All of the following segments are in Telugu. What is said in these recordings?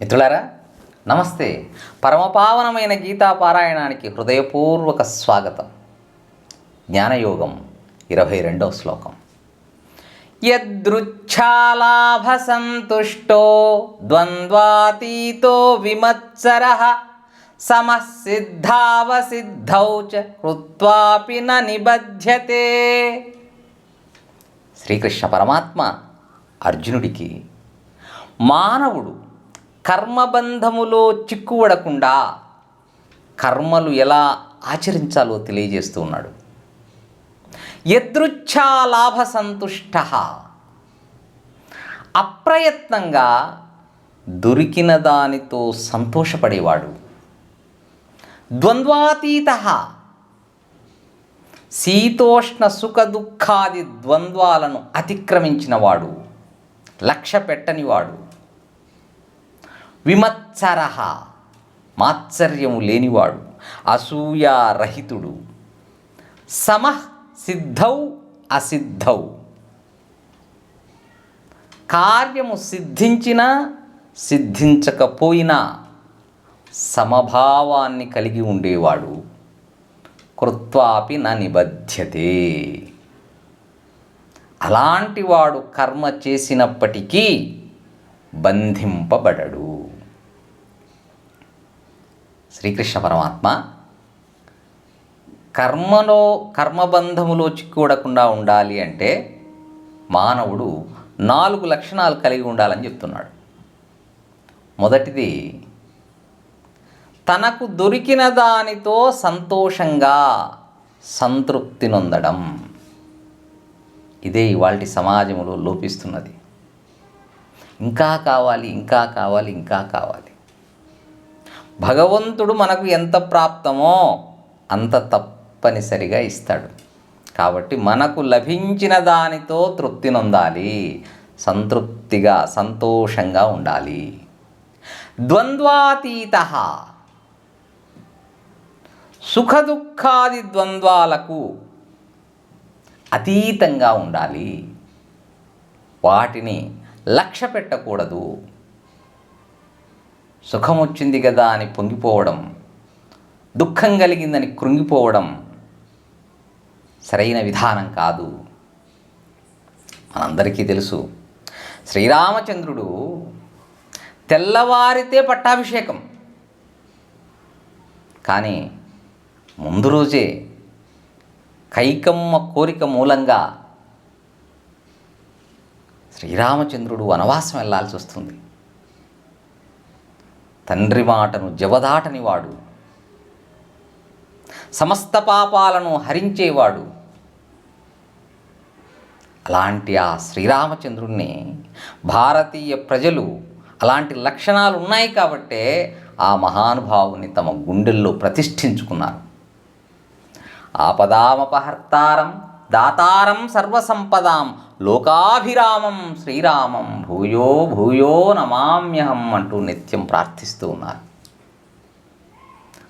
మిత్రులారా నమస్తే. పరమపావనమైన గీతా పారాయణానికి హృదయపూర్వక స్వాగతం. జ్ఞానయోగం ఇరవై రెండవ శ్లోకం. యదృచ్ఛాలాభ సంతుష్టో ద్వంద్వాతీతో విమత్సర సమసిద్ధావసిద్ధౌ చ కృత్వాపి న నిబధ్యతే. శ్రీకృష్ణ పరమాత్మ అర్జునుడికి మానవుడు కర్మబంధములో చిక్కుబడకుండా కర్మలు ఎలా ఆచరించాలో తెలియజేస్తూ ఉన్నాడు. యదృచ్ఛాలాభ సంతుష్ట అప్రయత్నంగా దొరికిన దానితో సంతోషపడేవాడు. ద్వంద్వాతీత. శీతోష్ణ సుఖ దుఃఖాది ద్వంద్వాలను అతిక్రమించినవాడు. లక్ష్య పెట్టనివాడు. విమత్సర. మాత్సర్యము లేనివాడు అసూయారహితుడు సమః సిద్ధౌ అసిద్ధౌ. కార్యము సిద్ధించినా సిద్ధించకపోయినా సమభావాన్ని కలిగి ఉండేవాడు. కృత్వాపి న నిబధ్యతే. అలాంటి వాడు కర్మ చేసినప్పటికీ బంధింపబడడు. శ్రీకృష్ణ పరమాత్మ కర్మలో కర్మబంధములో చిక్కుడకుండా ఉండాలి అంటే మానవుడు నాలుగు లక్షణాలు కలిగి ఉండాలని చెప్తున్నాడు. మొదటిది తనకు దొరికిన దానితో సంతోషంగా సంతృప్తి నొందడం. ఇదే ఇవాళ సమాజంలో లోపిస్తున్నది. ఇంకా కావాలి ఇంకా కావాలి ఇంకా కావాలి. భగవంతుడు మనకు ఎంత ప్రాప్తమో అంత తప్పనిసరిగా ఇస్తాడు. కాబట్టి మనకు లభించిన దానితో తృప్తి నొందాలి. సంతృప్తిగా సంతోషంగా ఉండాలి. ద్వంద్వాతీత. సుఖదుఖాది ద్వంద్వాలకు అతీతంగా ఉండాలి. వాటిని లక్ష్య పెట్టకూడదు. సుఖం వచ్చింది కదా అని పొంగిపోవడం దుఃఖం కలిగిందని కృంగిపోవడం సరైన విధానం కాదు. మనందరికీ తెలుసు శ్రీరామచంద్రుడు తెల్లవారితే పట్టాభిషేకం. కానీ ముందు రోజే కైకమ్మ కోరిక మూలంగా శ్రీరామచంద్రుడు వనవాసం వెళ్ళాల్సి వస్తుంది తండ్రి మాటను జవదాటనివాడు సమస్త పాపాలను హరించేవాడు. అలాంటి ఆ శ్రీరామచంద్రుణ్ణి భారతీయ ప్రజలు అలాంటి లక్షణాలు ఉన్నాయి కాబట్టే ఆ మహానుభావుని తమ గుండెల్లో ప్రతిష్ఠించుకున్నారు. ఆపదామపహర్తారం దాతారం సర్వసంపదాం లోకాభిరామం శ్రీరామం భూయో భూయో నమామ్యహం అంటూ నిత్యం ప్రార్థిస్తూ ఉన్నారు.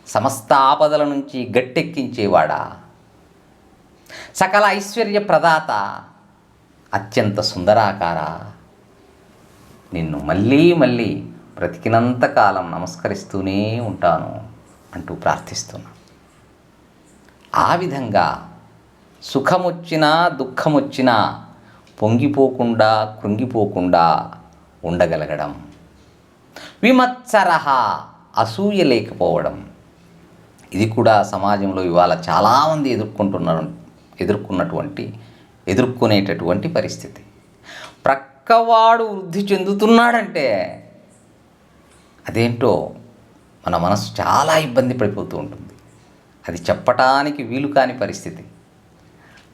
సమస్త ఆపదల నుంచి గట్టెక్కించేవాడా? సకల ఐశ్వర్య ప్రదాత అత్యంత సుందరాకార? నిన్ను మళ్ళీ మళ్ళీ బ్రతికినంత కాలం నమస్కరిస్తూనే ఉంటాను అంటూ ప్రార్థిస్తున్నా. ఆ విధంగా సుఖమొచ్చినా దుఃఖమొచ్చినా పొంగిపోకుండా కృంగిపోకుండా ఉండగలగడం. విమత్సర అసూయ లేకపోవడం. ఇది కూడా సమాజంలో ఇవాళ చాలామంది ఎదుర్కొంటున్నారు ఎదుర్కొన్నటువంటి ఎదుర్కొనేటటువంటి పరిస్థితి. ప్రక్కవాడు వృద్ధి చెందుతున్నాడంటే అదేంటో మన మనసు చాలా ఇబ్బంది పడిపోతూ ఉంటుంది. అది చెప్పటానికి వీలు కాని పరిస్థితి.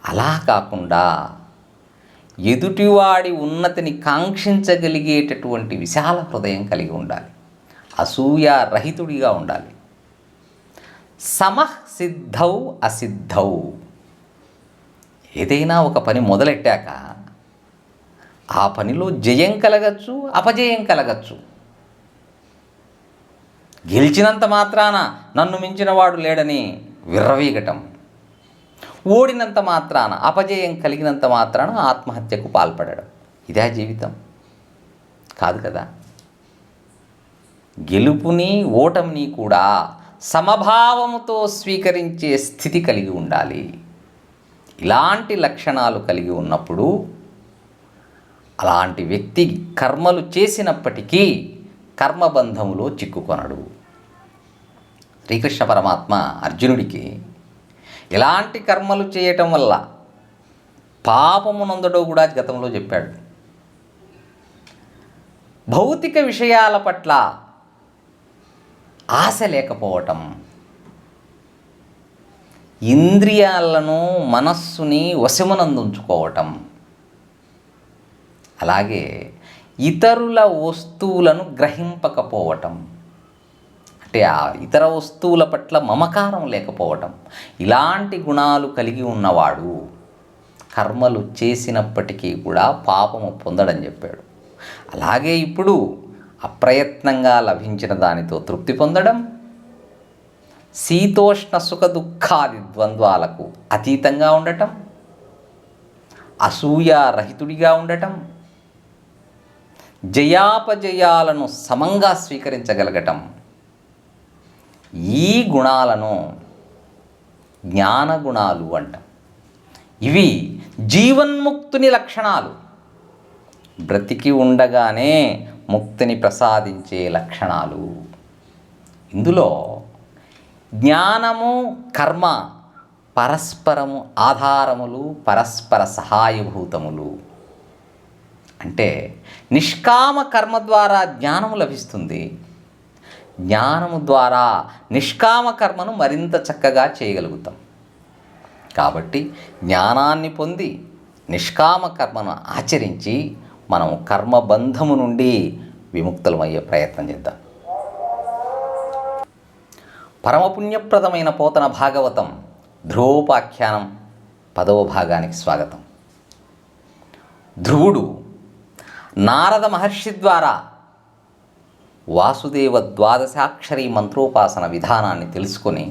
అలా కాకుండా ఎదుటివాడి ఉన్నతిని కాంక్షించగలిగేటటువంటి విశాల హృదయం కలిగి ఉండాలి. అసూయ రహితుడిగా ఉండాలి. సమః సిద్ధౌ అసిద్ధౌ. ఏదైనా ఒక పని మొదలెట్టాక ఆ పనిలో జయం కలగచ్చు అపజయం కలగచ్చు. గెలిచినంత మాత్రాన నన్ను మించిన వాడు లేడని విర్రవీగటం. ఓడినంత మాత్రాన అపజయం కలిగినంత మాత్రాన ఆత్మహత్యకు పాల్పడడం. ఇదే జీవితం. కాదు కదా? గెలుపుని ఓటమిని కూడా సమభావముతో స్వీకరించే స్థితి కలిగి ఉండాలి. ఇలాంటి లక్షణాలు కలిగి ఉన్నప్పుడు అలాంటి వ్యక్తి కర్మలు చేసినప్పటికీ కర్మబంధములో చిక్కుకొనడు. శ్రీకృష్ణ పరమాత్మ అర్జునుడికి ఇలాంటి కర్మలు చేయటం వల్ల పాపమునందడో కూడా గతంలో చెప్పాడు. భౌతిక విషయాల పట్ల ఆశ లేకపోవటం ఇంద్రియాలను మనస్సుని వశమునందుంచుకోవటం అలాగే ఇతరుల వస్తువులను గ్రహింపకపోవటం అంటే ఆ ఇతర వస్తువుల పట్ల మమకారం లేకపోవటం. ఇలాంటి గుణాలు కలిగి ఉన్నవాడు కర్మలు చేసినప్పటికీ కూడా పాపము పొందడం చెప్పాడు. అలాగే ఇప్పుడు అప్రయత్నంగా లభించిన దానితో తృప్తి పొందడం శీతోష్ణ సుఖ దుఃఖాది ద్వంద్వాలకు అతీతంగా ఉండటం అసూయారహితుడిగా ఉండటం జయాపజయాలను సమంగా స్వీకరించగలగటం ఈ గుణాలను జ్ఞాన గుణాలు అంట. ఇవి జీవన్ముక్తుని లక్షణాలు. బ్రతికి ఉండగానే ముక్తిని ప్రసాదించే లక్షణాలు. ఇందులో జ్ఞానము కర్మ పరస్పరము ఆధారములు పరస్పర సహాయభూతములు. అంటే నిష్కామ కర్మ ద్వారా జ్ఞానము లభిస్తుంది. జ్ఞానము ద్వారా నిష్కామ కర్మను మరింత చక్కగా చేయగలుగుతాం. కాబట్టి జ్ఞానాన్ని పొంది నిష్కామ కర్మను ఆచరించి మనం కర్మబంధము నుండి విముక్తులమయ్యే ప్రయత్నం చేద్దాం. పరమపుణ్యప్రదమైన పోతన భాగవతం ధ్రువోపాఖ్యానం పదవ భాగానికి స్వాగతం. ధ్రువుడు నారద మహర్షి ద్వారా వాసుదేవ ద్వాదశాక్షరి మంత్రోపాసన విధానాన్ని తెలుసుకొని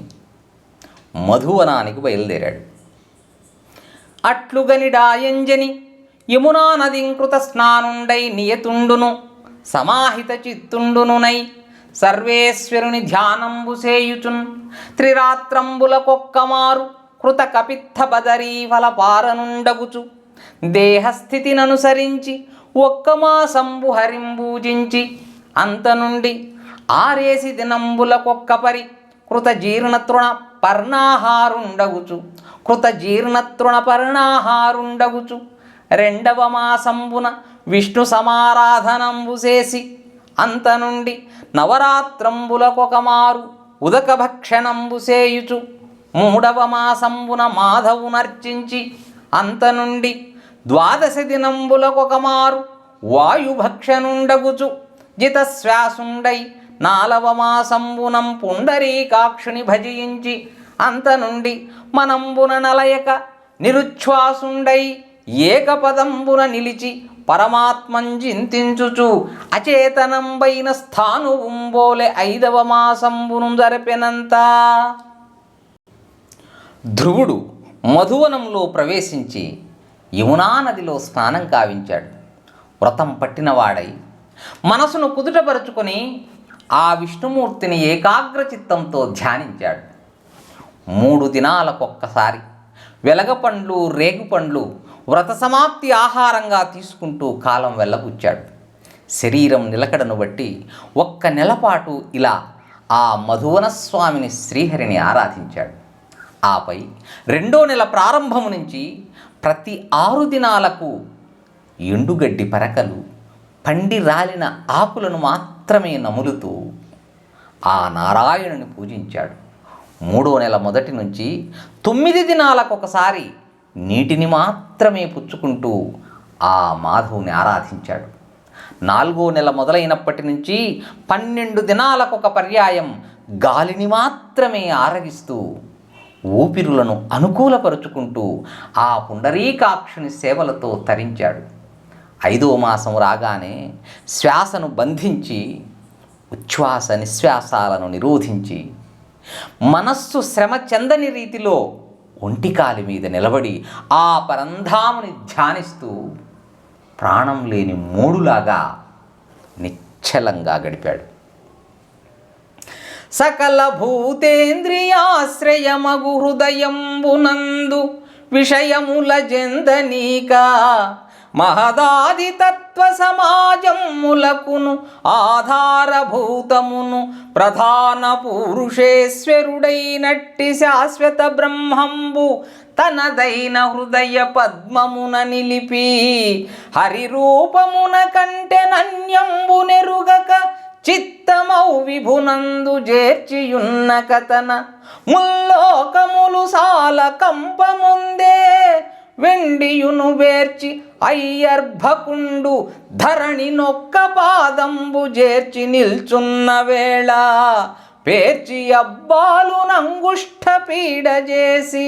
మధువనానికి బయలుదేరాడు. అట్లుగనిడాయంజని యమునా నదింకృత స్నానుండై నియతుండును సమాహిత చిత్తుండునునై సర్వేశ్వరుని ధ్యానంబు సేయుచున్ త్రిరాత్రంబులకొక్కమారు కృత కపిత్థ బదరీ ఫలపారనుండగుచు దేహస్థితిననుసరించి ఒక్క మాసంబు హరింబూజించి అంత నుండి ఆరేసి దినంబులకొక్కపరి కృతజీర్ణతృణ పర్ణాహారుండగుచు. కృతజీర్ణతృణ పర్ణాహారుండగుచు. రెండవ మాసంబున విష్ణు సమారాధనంబు చేసి అంత నుండి నవరాత్రంబులకొకమారు ఉదక భక్షణంబు చేయుచు. మూడవ మాసంబున మాధవునర్చించి అంత నుండి ద్వాదశ దినంబులకొకమారు వాయుభక్షనుండగుచు జితశ్వాసుండై నాలవ మాసంబునం పుండరీకాక్షుని భజించి అంత నుండి మనంబున నలయక నిరుచ్ఛ్వాసుండై ఏకపదంబున నిలిచి పరమాత్మం చింతించుచు అచేతనంబైన స్థానువుంబోలె ఐదవ మాసంబును జరిపినంత ధ్రువుడు మధువనంలో ప్రవేశించి యమునా నదిలో స్నానం కావించాడు. వ్రతం పట్టినవాడై మనసును కుదుటపరుచుకొని ఆ విష్ణుమూర్తిని ఏకాగ్ర చిత్తంతో ధ్యానించాడు. మూడు దినాలకొక్కసారి వెలగపండ్లు రేగుపండ్లు వ్రత సమాప్తి ఆహారంగా తీసుకుంటూ కాలం వెళ్ళబుచ్చాడు. శరీరం నిలకడను బట్టి ఒక్క నెలపాటు ఇలా ఆ మధువన స్వామిని శ్రీహరిని ఆరాధించాడు. ఆపై రెండో నెల ప్రారంభము నుంచి ప్రతి ఆరు దినాలకు ఎండుగడ్డి పరకలు పండి రాలిన ఆకులను మాత్రమే నములుతూ ఆ నారాయణుని పూజించాడు. మూడో నెల మొదటి నుంచి తొమ్మిది దినాలకు ఒకసారి నీటిని మాత్రమే పుచ్చుకుంటూ ఆ మాధవుని ఆరాధించాడు. నాలుగో నెల మొదలైనప్పటి నుంచి పన్నెండు దినాలకొక పర్యాయం గాలిని మాత్రమే ఆరగిస్తూ ఊపిరులను అనుకూలపరుచుకుంటూ ఆ పుండరీకాక్షుని సేవలతో తరించాడు. ఐదో మాసం రాగానే శ్వాసను బంధించి ఉచ్ఛ్వాస నిశ్వాసాలను నిరోధించి మనస్సు శ్రమ చెందని రీతిలో ఒంటికాలి మీద నిలబడి ఆ పరంధాముని ధ్యానిస్తూ ప్రాణం లేని మూడులాగా నిశ్చలంగా గడిపాడు. సకల భూతేంద్రియాశ్రయమగు హృదయంబునందు విషయముల జందనీకా మహదాది తత్వ సమాజములకును ఆధారభూతమును ప్రధాన పురుషేశ్వరుడైనట్టి శాశ్వత బ్రహ్మంబు తనదైన హృదయ పద్మమున నిలిపి హరిరూపమున కంటే నన్యంబు నెరుగక చిత్తమౌ విభునందు చేర్చియున్న కథన ముల్లోకములు సాల కంపముందే వెండియును వేర్చి అయ్యర్భకుండు ధరణి నొక్క పాదంబు చేర్చి నిల్చున్న వేళ పేర్చి అబ్బాలు నంగుష్ట పీడ చేసి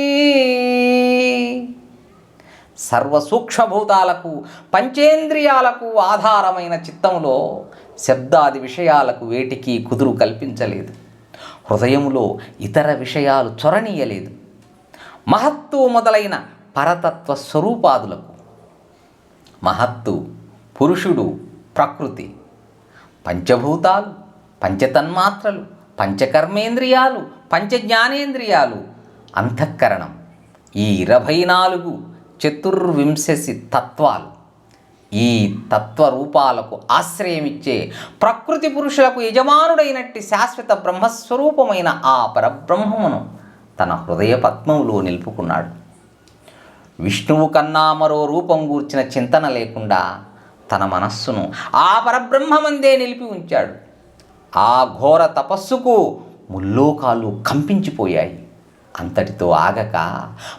సర్వసూక్ష్మభూతాలకు పంచేంద్రియాలకు ఆధారమైన చిత్తములో శబ్దాది విషయాలకు వేటికి కుదురు కల్పించలేదు. హృదయములో ఇతర విషయాలు చొరనీయలేదు. మహత్తు మొదలైన పరతత్వ స్వరూపాదులకు. మహత్తు పురుషుడు ప్రకృతి. పంచభూతాలు పంచతన్మాత్రలు పంచకర్మేంద్రియాలు పంచజ్ఞానేంద్రియాలు. అంతఃకరణం ఈ ఇరవై నాలుగు చతుర్వింశసి తత్వాలు. ఈ తత్వరూపాలకు ఆశ్రయమిచ్చే ప్రకృతి పురుషులకు యజమానుడైనట్టి శాశ్వత బ్రహ్మస్వరూపమైన ఆ పరబ్రహ్మమును తన హృదయ పద్మంలో నిలుపుకున్నాడు. విష్ణువు కన్నా మరో రూపం గూర్చిన చింతన లేకుండా తన మనస్సును ఆ పరబ్రహ్మమందే నిలిపి ఉంచాడు. ఆ ఘోర తపస్సుకు ముల్లోకాలు కంపించిపోయాయి. అంతటితో ఆగక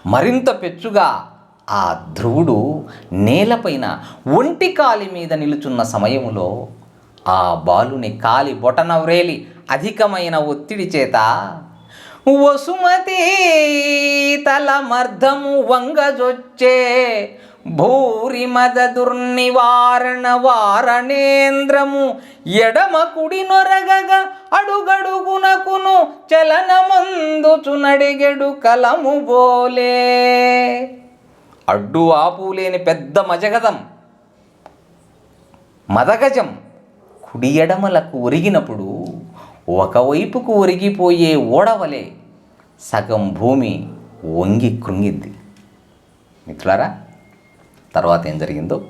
మరింత పెచ్చుగా ఆ ధ్రువుడు నేలపైన ఒంటి కాలి మీద నిలుచున్న సమయములో ఆ బాలుని కాలి బొటన వ్రేలి అధికమైన ఒత్తిడి చేత వసుమతి తలమర్ధము వంగజొచ్చే భూరి మద దుర్నివారణ వారణేంద్రము ఎడమ కుడి నొరగగా అడుగడుగునకును చలనమందుచు నడిగెడు కలము బోలే. అడ్డు ఆపు లేని పెద్ద మజగదం మదగజం కుడి ఎడమలకు ఒరిగినప్పుడు ఒకవైపుకు ఒరిగిపోయే ఓడవలే. సగం భూమి వంగి కృంగింది మిత్రులారా తర్వాత ఏం జరిగిందో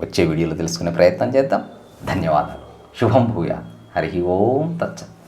వచ్చే వీడియోలో తెలుసుకునే ప్రయత్నం చేద్దాం. ధన్యవాదాలు. శుభం భూయ. హరి ఓం తచ్చ